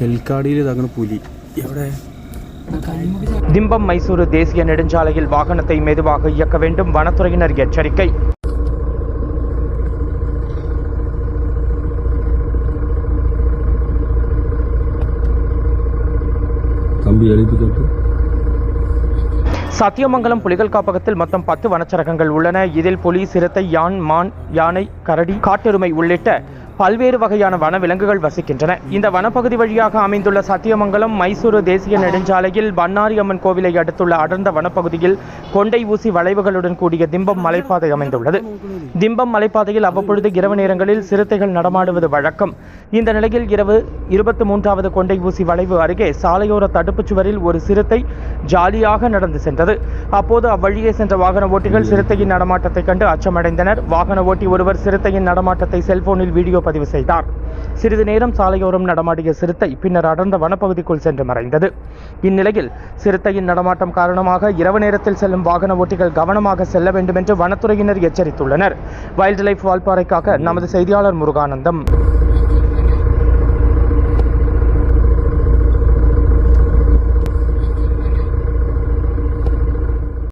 ചെൽക്കാടിയിൽ ഇതാക്കണ പുലി എവിടെ திம்பம் மைசூரு தேசிய நெடுஞ்சாலையில் வாகனத்தை மெதுவாக இயக்க வேண்டும் வனத்துறையினர் எச்சரிக்கை കമ്പി എളിപ്പിച്ചിട്ട് சத்தியமங்கலம் புலிகள் காப்பகத்தில் மொத்தம் பத்து வனச்சரகங்கள் உள்ளன இதில் புலி சிறுத்தை யான் மான் யானை கரடி காட்டெருமை உள்ளிட்ட பல்வேறு வகையான வனவிலங்குகள் வசிக்கின்றன. இந்த வனப்பகுதி வழியாக அமைந்துள்ள சத்தியமங்கலம் மைசூரு தேசிய நெடுஞ்சாலையில் பன்னாரி அம்மன் கோவிலை அடுத்துள்ள அடர்ந்த வனப்பகுதியில் கொண்டை ஊசி வளைவுகளுடன் கூடிய திம்பம் மலைப்பாதை அமைந்துள்ளது. திம்பம் மலைப்பாதையில் அவ்வப்பொழுது இரவு நேரங்களில் சிறுத்தைகள் நடமாடுவது வழக்கம். இந்த நிலையில் இரவு இருபத்தி மூன்றாவது கொண்டை ஊசி வளைவு அருகே சாலையோர தடுப்புச் சுவரில் ஒரு சிறுத்தை ஜாலியாக நடந்து சென்றது. அப்போது அவ்வழியே சென்ற வாகன ஓட்டிகள் சிறுத்தையின் நடமாட்டத்தை கண்டு அச்சமடைந்தனர். வாகன ஓட்டி ஒருவர் சிறுத்தையின் நடமாட்டத்தை செல்போனில் வீடியோ வீடியோ பதிவு செய்தார். சிறிது நேரம் சாலையோரம் நடமாடிய சிறுத்தை பின்னர் அடர்ந்த வனப்பகுதிக்குள் சென்று மறைந்தது. இந்நிலையில் சிறுத்தையின் நடமாட்டம் காரணமாக இரவு நேரத்தில் செல்லும் வாகன ஓட்டிகள் கவனமாக செல்ல வேண்டும் என்று வனத்துறையினர் எச்சரித்துள்ளனர். வைல்ட் லைஃப் வால்பாறைக்காக நமது செய்தியாளர் முருகானந்தம்.